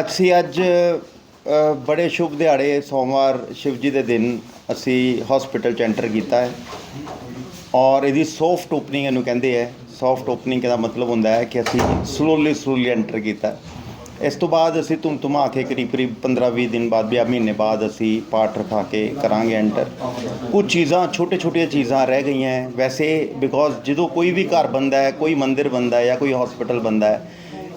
ਅਸੀਂ ਅੱਜ ਬੜੇ ਸ਼ੁਭ ਦਿਹਾੜੇ ਸੋਮਵਾਰ ਸ਼ਿਵਜੀ ਦੇ ਦਿਨ ਅਸੀਂ ਹਸਪੀਟਲ ਚ ਐਂਟਰ ਕੀਤਾ ਹੈ। ਔਰ ਇਹਦੀ ਸੌਫਟ ਓਪਨਿੰਗ ਇਹਨੂੰ ਕਹਿੰਦੇ ਹੈ। ਸੌਫਟ ਓਪਨਿੰਗ ਦਾ ਮਤਲਬ ਹੁੰਦਾ ਹੈ ਕਿ ਅਸੀਂ ਸਲੋਲੀ ਸਲੋਲੀ ਐਂਟਰ ਕੀਤਾ। ਇਸ ਤੋਂ ਬਾਅਦ ਅਸੀਂ ਧੁਮ ਧੁਮਾ ਕੇ ਕਰੀਬ ਕਰੀਬ 15-20 ਦਿਨ ਬਾਅਦ ਜਾਂ ਮਹੀਨੇ ਬਾਅਦ ਅਸੀਂ ਪਾਠ ਰਖਾ ਕੇ ਕਰਾਂਗੇ ਐਂਟਰ। ਕੁਝ ਚੀਜ਼ਾਂ ਛੋਟੇ ਛੋਟੀਆਂ ਚੀਜ਼ਾਂ ਰਹਿ ਗਈਆਂ ਵੈਸੇ ਬਿਕੋਜ਼ ਜਦੋਂ ਕੋਈ ਵੀ ਘਰ ਬੰਦਾ ਹੈ ਕੋਈ ਮੰਦਿਰ ਬੰਦਾ ਹੈ ਜਾਂ ਕੋਈ ਹਸਪੀਟਲ ਬੰਦਾ ਹੈ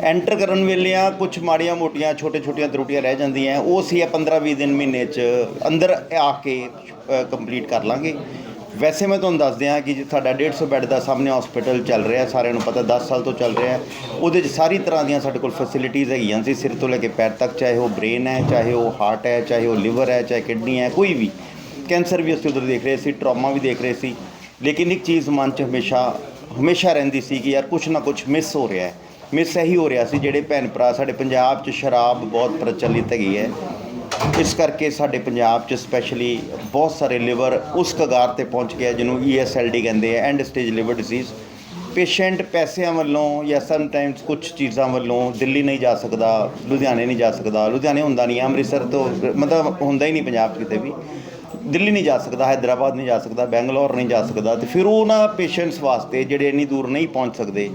ਐਂਟਰ ਕਰਨ ਵੇਲੇ ਆ ਕੁਝ ਮਾੜੀਆਂ ਮੋਟੀਆਂ ਛੋਟੇ ਛੋਟੀਆਂ ਤਰੁੱਟੀਆਂ ਰਹਿ ਜਾਂਦੀਆਂ ਉਹ ਅਸੀਂ ਇਹ 15-20 ਦਿਨ ਮਹੀਨੇ ਚ ਅੰਦਰ ਆ ਕੇ ਕੰਪਲੀਟ ਕਰ ਲਾਂਗੇ। ਵੈਸੇ ਮੈਂ ਤੁਹਾਨੂੰ ਦੱਸ ਦਿਆਂ ਕਿ ਜੇ ਸਾਡਾ 150 ਬੈੱਡ ਦਾ ਸਾਹਮਣੇ ਹਸਪੀਟਲ ਚੱਲ ਰਿਹਾ, ਸਾਰਿਆਂ ਨੂੰ ਪਤਾ 10 ਸਾਲ ਤੋਂ ਚੱਲ ਰਿਹਾ। ਉਹਦੇ 'ਚ ਸਾਰੀ ਤਰ੍ਹਾਂ ਦੀਆਂ ਸਾਡੇ ਕੋਲ ਫੈਸਿਲਿਟੀਜ਼ ਹੈਗੀਆਂ ਸੀ, ਸਿਰ ਤੋਂ ਲੈ ਕੇ ਪੈਰ ਤੱਕ, ਚਾਹੇ ਉਹ ਬ੍ਰੇਨ ਹੈ, ਚਾਹੇ ਉਹ ਹਾਰਟ ਹੈ, ਚਾਹੇ ਉਹ ਲਿਵਰ ਹੈ, ਚਾਹੇ ਕਿਡਨੀ ਹੈ, ਕੋਈ ਵੀ। ਕੈਂਸਰ ਵੀ ਅਸੀਂ ਉਧਰ ਦੇਖ ਰਹੇ ਸੀ ਟਰਾਮਾ ਵੀ ਦੇਖ ਰਹੇ ਸੀ। ਲੇਕਿਨ ਇੱਕ ਚੀਜ਼ ਮਨ 'ਚ ਹਮੇਸ਼ਾ ਹਮੇਸ਼ਾ ਰਹਿੰਦੀ ਸੀ ਕਿ ਯਾਰ ਕੁਝ ਨਾ ਕੁਝ ਮਿਸ ਹੋ ਰਿਹਾ ਹੈ। ਮਿਸ ਇਹੀ ਹੋ ਰਿਹਾ ਸੀ ਜਿਹੜੇ ਭੈਣ ਭਰਾ ਸਾਡੇ ਪੰਜਾਬ 'ਚ ਸ਼ਰਾਬ ਬਹੁਤ ਪ੍ਰਚਲਿਤ ਹੈਗੀ ਹੈ। ਇਸ ਕਰਕੇ ਸਾਡੇ ਪੰਜਾਬ 'ਚ ਸਪੈਸ਼ਲੀ ਬਹੁਤ ਸਾਰੇ ਲਿਵਰ ਉਸ ਕਗਾਰ ਤੇ ਪਹੁੰਚ ਗਿਆ ਜਿਹਨੂੰ ESLD ਕਹਿੰਦੇ ਆ end stage liver disease patient ਪੈਸਿਆਂ ਵੱਲੋਂ ਜਾਂ ਸਮਟਾਈਮਸ ਕੁਝ ਚੀਜ਼ਾਂ ਵੱਲੋਂ ਦਿੱਲੀ ਨਹੀਂ ਜਾ ਸਕਦਾ ਲੁਧਿਆਣੇ ਨਹੀਂ ਜਾ ਸਕਦਾ ਲੁਧਿਆਣੇ ਹੁੰਦਾ ਨਹੀਂ ਹੈ, ਅੰਮ੍ਰਿਤਸਰ ਤੋਂ ਮਤਲਬ ਹੁੰਦਾ ਹੀ ਨਹੀਂ ਪੰਜਾਬ 'ਚ ਕਿਤੇ ਵੀ। ਦਿੱਲੀ ਨਹੀਂ ਜਾ ਸਕਦਾ ਹੈਦਰਾਬਾਦ ਨਹੀਂ ਜਾ ਸਕਦਾ ਬੈਂਗਲੌਰ ਨਹੀਂ ਜਾ ਸਕਦਾ ਤੇ ਫਿਰ ਉਹਨਾਂ ਪੇਸ਼ੈਂਟਸ ਵਾਸਤੇ ਜਿਹੜੇ ਇੰਨੀ ਦੂਰ ਨਹੀਂ ਪਹੁੰਚ ਸਕਦੇ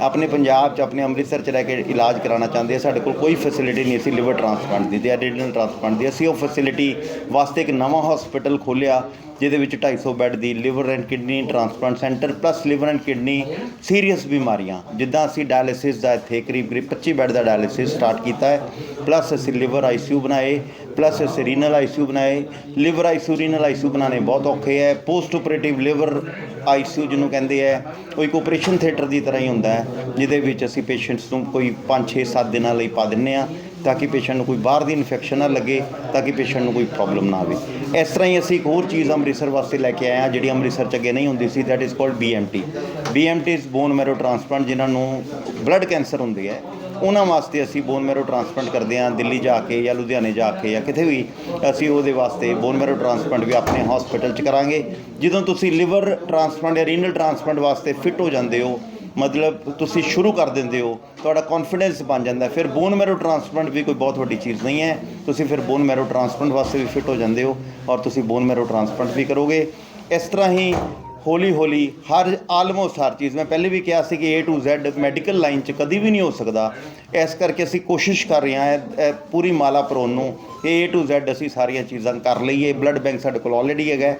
ਆਪਣੇ ਪੰਜਾਬ 'ਚ, ਆਪਣੇ ਅੰਮ੍ਰਿਤਸਰ 'ਚ ਰਹਿ ਕੇ ਇਲਾਜ ਕਰਾਉਣਾ ਚਾਹੁੰਦੇ ਆ, ਸਾਡੇ ਕੋਲ ਕੋਈ ਫੈਸਿਲਿਟੀ ਨਹੀਂ ਸੀ ਲਿਵਰ ਟ੍ਰਾਂਸਪਲਾਂਟ ਦੀ, ਤੇ ਐਡੀਨਲ ਟ੍ਰਾਂਸਪਲਾਂਟ ਦੀ। ਅਸੀਂ ਉਹ ਫੈਸਿਲਿਟੀ ਵਾਸਤੇ ਇੱਕ ਨਵਾਂ ਹਸਪੀਟਲ ਖੋਲ੍ਹਿਆ, ਜਿਹਦੇ ਵਿੱਚ 250 bed the liver and kidney transplant centre plus liver and kidney serious ਬਿਮਾਰੀਆਂ। ਜਿੱਦਾਂ ਅਸੀਂ ਡਾਇਲਿਸਿਸ ਦਾ ਇੱਥੇ ਕਰੀਬ ਕਰੀਬ 25 ਬੈੱਡ ਦਾ ਡਾਇਲਿਸਿਸ ਸਟਾਰਟ ਕੀਤਾ ਹੈ ਪਲੱਸ ਅਸੀਂ ਲਿਵਰ ਆਈਸੀਯੂ ਬਣਾਏ ਪਲੱਸ ਅਸੀਂ ਰੀਨਲ ਆਈਸੀਯੂ ਬਣਾਏ। ਲਿਵਰ ਆਈਸੀਯੂ ਰੀਨਲ ਆਈਸੀਯੂ ਬਣਾਉਣੇ ਬਹੁਤ ਔਖੇ ਹੈ ਪੋਸਟ ਆਪਰੇਟਿਵ ਲਿਵਰ ਆਈਸੀਯੂ ਜਿਹਨੂੰ ਕਹਿੰਦੇ ਹੈ ਉਹ ਇੱਕ ਆਪਰੇਸ਼ਨ ਥੀਏਟਰ ਦੀ ਤਰ੍ਹਾਂ ਹੀ ਹੁੰਦਾ ਹੈ ਜਿਹਦੇ ਵਿੱਚ ਅਸੀਂ ਪੇਸ਼ੈਂਟਸ ਨੂੰ ਕੋਈ 5 6 7 ਦਿਨਾਂ ਲਈ ਪਾ ਦਿੰਨੇ ਆ, ਤਾਂ ਕਿ ਪੇਸ਼ੈਂਟ ਨੂੰ ਕੋਈ ਬਾਹਰ ਦੀ ਇਨਫੈਕਸ਼ਨ ਨਾ ਲੱਗੇ, ਤਾਂ ਕਿ ਪੇਸ਼ੈਂਟ ਨੂੰ ਕੋਈ ਪ੍ਰੋਬਲਮ ਨਾ ਆਵੇ। ਇਸ ਤਰ੍ਹਾਂ ਹੀ ਅਸੀਂ ਇੱਕ ਹੋਰ ਚੀਜ਼ ਅੰਮ੍ਰਿਤਸਰ ਵਾਸਤੇ ਲੈ ਕੇ ਆਏ ਹਾਂ ਜਿਹੜੀ ਅੰਮ੍ਰਿਤਸਰ ਚ ਅੱਗੇ ਨਹੀਂ ਹੁੰਦੀ ਸੀ that is called BMT BMT is bone marrow transplant ਜਿਨ੍ਹਾਂ ਨੂੰ ਬਲੱਡ ਕੈਂਸਰ ਹੁੰਦੀ ਹੈ ਉਹਨਾਂ ਵਾਸਤੇ ਅਸੀਂ ਬੋਨ ਮੈਰੋ ਟ੍ਰਾਂਸਪਲਾਂਟ ਕਰਦੇ ਹਾਂ, ਦਿੱਲੀ ਜਾ ਕੇ ਜਾਂ ਲੁਧਿਆਣੇ ਜਾ ਕੇ ਜਾਂ ਕਿਤੇ ਵੀ, ਅਸੀਂ ਉਹਦੇ ਵਾਸਤੇ ਬੋਨ ਮੈਰੋ ਟ੍ਰਾਂਸਪਲਾਂਟ ਵੀ ਆਪਣੇ ਹਸਪੀਟਲ 'ਚ ਕਰਾਂਗੇ। ਜਦੋਂ ਤੁਸੀਂ ਲਿਵਰ ਟ੍ਰਾਂਸਪਲਾਂਟ ਜਾਂ ਰੀਨਲ ਟ੍ਰਾਂਸਪਲਾਂਟ ਵਾਸਤੇ ਫਿੱਟ ਹੋ ਜਾਂਦੇ ਹੋ, ਮਤਲਬ ਤੁਸੀਂ ਸ਼ੁਰੂ ਕਰ ਦਿੰਦੇ ਹੋ, ਤੁਹਾਡਾ ਕੌਨਫੀਡੈਂਸ ਬਣ ਜਾਂਦਾ ਫਿਰ ਬੋਨ ਮੈਰੋ ਟ੍ਰਾਂਸਪਲਾਂਟ ਵੀ ਕੋਈ ਬਹੁਤ ਵੱਡੀ ਚੀਜ਼ ਨਹੀਂ ਹੈ। ਤੁਸੀਂ ਫਿਰ ਬੋਨ ਮੈਰੋ ਟ੍ਰਾਂਸਪਲਾਂਟ ਵਾਸਤੇ ਵੀ ਫਿੱਟ ਹੋ ਜਾਂਦੇ ਹੋ ਔਰ ਤੁਸੀਂ ਬੋਨ ਮੈਰੋ ਟ੍ਰਾਂਸਪਲਾਂਟ ਵੀ ਕਰੋਗੇ। ਇਸ ਤਰ੍ਹਾਂ ਹੀ ਹੌਲੀ ਹੌਲੀ ਹਰ ਆਲਮੋਸਟ ਹਰ ਚੀਜ਼, ਮੈਂ ਪਹਿਲੇ ਵੀ ਕਿਹਾ ਸੀ ਕਿ A to Z medical line 'ਚ ਕਦੀ ਵੀ ਨਹੀਂ ਹੋ ਸਕਦਾ। ਇਸ ਕਰਕੇ ਅਸੀਂ ਕੋਸ਼ਿਸ਼ ਕਰ ਰਹੇ ਹਾਂ ਪੂਰੀ ਮਾਲਾ ਪਰੋਨ ਨੂੰ। A to Z ਅਸੀਂ ਸਾਰੀਆਂ ਚੀਜ਼ਾਂ ਕਰ ਲਈਏ। ਬਲੱਡ ਬੈਂਕ ਸਾਡੇ ਕੋਲ ਆਲਰੇਡੀ ਹੈਗਾ।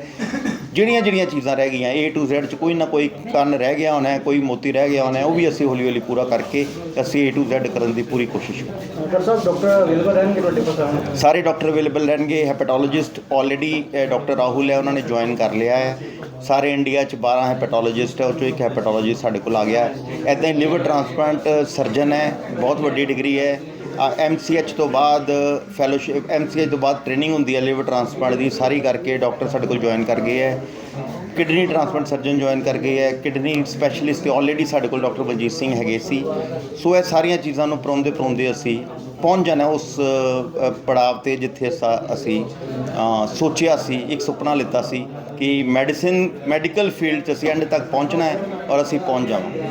ਜਿਹੜੀਆਂ ਜਿਹੜੀਆਂ ਚੀਜ਼ਾਂ ਰਹਿ ਗਈਆਂ A to Z 'ਚ ਕੋਈ ਨਾ ਕੋਈ ਕੰਨ ਰਹਿ ਗਿਆ ਹੋਣਾ ਕੋਈ ਮੋਤੀ ਰਹਿ ਗਿਆ ਹੋਣਾ ਉਹ ਵੀ ਅਸੀਂ ਹੌਲੀ ਹੌਲੀ ਪੂਰਾ ਕਰਕੇ ਅਸੀਂ A to Z ਕਰਨ ਦੀ ਪੂਰੀ ਕੋਸ਼ਿਸ਼ ਕਰਾਂਗੇ। ਡਾਕਟਰ ਸਾਹਿਬ ਡਾਕਟਰ ਅਵੇਲੇਬਲ ਰਹਿਣਗੇ ਤੁਹਾਡੇ ਕੋਲ ਸਾਹਮਣੇ ਸਾਰੇ ਡਾਕਟਰ ਅਵੇਲੇਬਲ ਰਹਿਣਗੇ ਹੈਪੇਟੋਲੋਜਿਸਟ ਆਲਰੇਡੀ ਡਾਕਟਰ ਰਾਹੁਲ ਹੈ ਉਹਨਾਂ ਨੇ ਜੁਆਇਨ ਕਰ ਲਿਆ ਹੈ। ਸਾਰੇ ਇੰਡੀਆ ਚ 12 ਹੈਪੇਟੋਲੋਜਿਸਟ ਹੈ ਉਹ ਚੋਂ ਇੱਕ ਹੈਪੇਟੋਲੋਜਿਸਟ ਸਾਡੇ ਕੋਲ ਆ ਗਿਆ ਹੈ। ਐਦਾਂ ਹੀ ਲਿਵਰ ਟ੍ਰਾਂਸਪਲਾਂਟ ਸਰਜਨ ਹੈ ਬਹੁਤ ਵੱਡੀ ਡਿਗਰੀ ਹੈ। ਐਮਸੀਐਚ ਤੋਂ ਬਾਅਦ ਫੈਲੋਸ਼ਿਪ ਐਮਸੀਐਚ ਤੋਂ ਬਾਅਦ ਟ੍ਰੇਨਿੰਗ ਹੁੰਦੀ ਹੈ ਲਿਵਰ ਟ੍ਰਾਂਸਪਲਾਂਟ ਦੀ ਸਾਰੀ ਕਰਕੇ ਡਾਕਟਰ ਸਾਡੇ ਕੋਲ ਜੁਆਇਨ ਕਰ ਗਏ ਹੈ। ਕਿਡਨੀ ਟ੍ਰਾਂਸਪਲਾਂਟ ਸਰਜਨ ਜੁਆਇਨ ਕਰ ਗਏ ਹੈ। ਕਿਡਨੀ ਸਪੈਸ਼ਲਿਸਟ ਆਲਰੇਡੀ ਸਾਡੇ ਕੋਲ ਡਾਕਟਰ ਬਲਜੀਤ ਸਿੰਘ ਹੈਗੇ ਸੀ। ਸੋ ਇਹ ਸਾਰੀਆਂ ਚੀਜ਼ਾਂ ਨੂੰ ਪਰੋਂਦੇ ਪਰੋਂਦੇ ਅਸੀਂ ਪਹੁੰਚ ਜਾਣਾ ਉਸ ਅ, ਪੜਾਵ ਤੇ ਜਿੱਥੇ ਅਸਾਂ- ਅਸੀਂ ਸੋਚਿਆ ਸੀ ਇੱਕ ਸੁਪਨਾ ਲਿੱਤਾ ਸੀ ਕਿ ਮੈਡੀਸਿਨ ਮੈਡੀਕਲ ਫੀਲਡ 'ਚ ਅਸੀਂ ਐਂਡ ਤੱਕ ਪਹੁੰਚਣਾ ਹੈ ਔਰ ਅਸੀਂ ਪਹੁੰਚ ਜਾਵਾਂਗੇ।